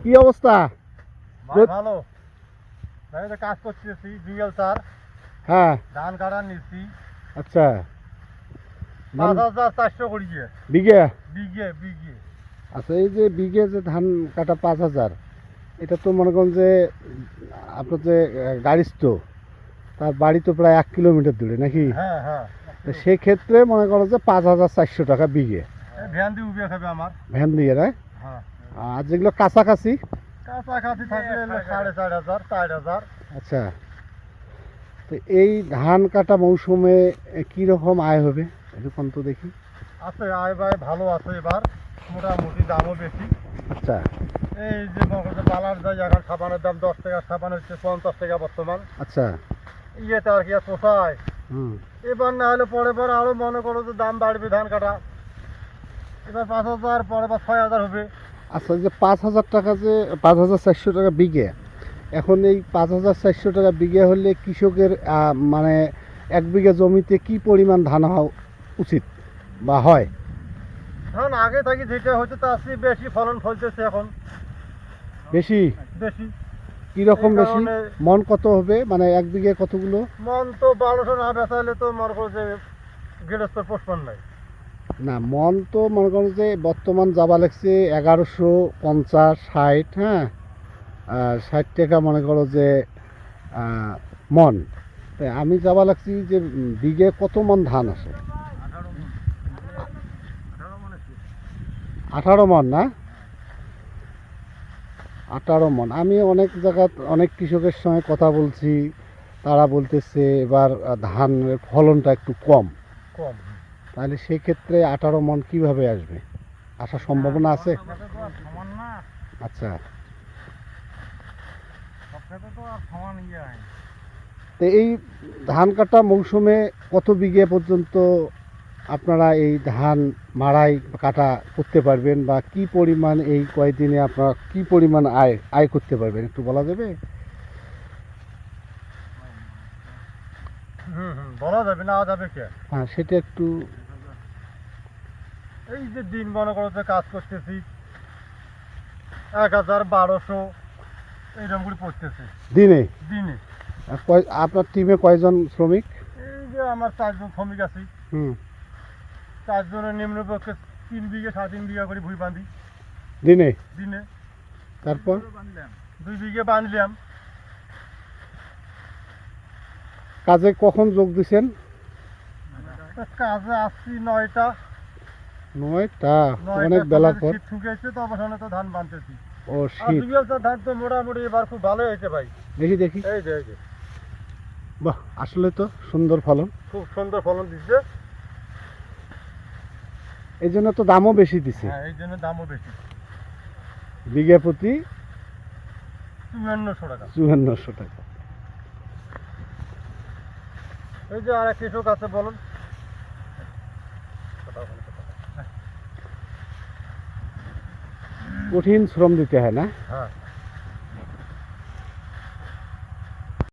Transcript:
কি অবস্থা? ভালো। এই যে কাজ করতেছি বিএল তার হ্যাঁ। ধান কাটার নিচ্ছি আচ্ছা। পাঁচ হাজার চারশো করিয়ে বিঘে? বিঘে বিঘে। আচ্ছা এই যে বিঘে যে ধান কাটা পাঁচ হাজার এটা তো মনে করেন যে আপনার যে গাড়িস তো তার বাড়ি তো প্রায় এক কিলোমিটার দূরে নাকি? হ্যাঁ হ্যাঁ সেক্ষেত্রে মনে করো যে পাঁচ হাজার চারশো টাকা বিঘে। ভ্যান দিয়ে উবিয়ে খাবে আমার। ভ্যান দিয়ে না? হ্যাঁ। আর যেগুলো কাছাকাছি? কাছাকাছি থাকলে সাড়ে চার হাজার চার হাজার। আচ্ছা। তো এই ধান কাটা মৌসুমে কীরকম আয় হবে? এরকম তো দেখি। আছে আয় বায় ভালো আছে এবার মোটামুটি দামও বেশি। আচ্ছা। এই যে বালার যায় এখন সাবানের দাম দশ টাকা সাবান হচ্ছে পঞ্চাশ টাকা বর্তমান। আচ্ছা। ইয়েতে আর কি আর পোষায়। হুম। এবার না হলে পরে পরে আরও মনে করো যে দাম বাড়বে ধান কাটা। এবার পাঁচ হাজার পরে বা ছয় হাজার হবে। আচ্ছা যে পাঁচ হাজার টাকা যে পাঁচ হাজার চারশো টাকা বিঘে এখন এই পাঁচ হাজার চারশো টাকা বিঘে হলে কৃষকের মানে এক বিঘা জমিতে কি পরিমাণ ধান হওয়া উচিত বা হয়? ধান আগে থাকি যেটা হচ্ছে তার চেয়ে বেশি ফলন ফলতেছে এখন। বেশি? বেশি। কীরকম বেশি? মন কত হবে? মানে এক বিঘে কতগুলো? মন তো বারোশো না বেচাইলে তো মনে করো যে গৃহস্থ পোষণ নাই। না মন তো মনে করো যে বর্তমান যাবা লাগছে এগারোশো পঞ্চাশ ষাট হ্যাঁ? ষাট টাকা মনে করো যে মন। আমি যাবা লাগছি যে বিঘে কত মন ধান আছে? আঠারো মন না? আঠারো মন। আমি অনেক জায়গা, অনেক কৃষকের সঙ্গে কথা বলছি, তারা বলতেছে এবার ধানের ফলনটা একটু কম। কম। তাহলে সেক্ষেত্রে আঠারো মন কীভাবে আসবে? আসার সম্ভাবনা আছে? আচ্ছা। তো এই ধান কাটা মৌসুমে কত বিঘে পর্যন্ত আপনারা এই ধান মাড়াই কাটা করতে পারবেন বা কি পরিমাণ এই কয়েকদিনে আপনারা কি পরিমাণ আয় আয় করতে পারবেন? একটু বলা যাবে? হুম হুম বলা যাবে না যাবে কে? হ্যাঁ সেটা একটু এই যে দিন মনে করো যে কাজ করতেছি এক হাজার বারোশো এইরকম করে পড়তেছে। দিনে? দিনে। আর কয়- আপনার টিমে কয়জন শ্রমিক? এই যে আমার চারজন শ্রমিক আছে। হুম। চারজনের নিম্নপক্ষে তিন বিঘে সাড়ে তিন বিঘা করে ভুই বাঁধি। দিনে? দিনে। তারপর? দুই বিঘে বাঁধলাম। কাজে কখন যোগ দিছেন? কাজে আসছি নয়টা। নয়টা? অনেক বেলার পর। ঠুকেছে তো অবসানে তো ধান বানতেছি ও শীত। ধান তো মোটামুটি এবার খুব ভালো হয়েছে ভাই। দেখি দেখি। এই যে এই যে। বাহ আসলে তো সুন্দর ফলন। খুব সুন্দর ফলন দিচ্ছে। এই জন্য তো দামও বেশি দিছে। হ্যাঁ এই জন্য দামও বেশি। বিঘা প্রতি চুয়ান্নশো টাকা। চুয়ান্নশো টাকা। এই যে আর কৃষক আছে বলুন। কঠিন শ্রম দিতে হয় না। হ্যাঁ।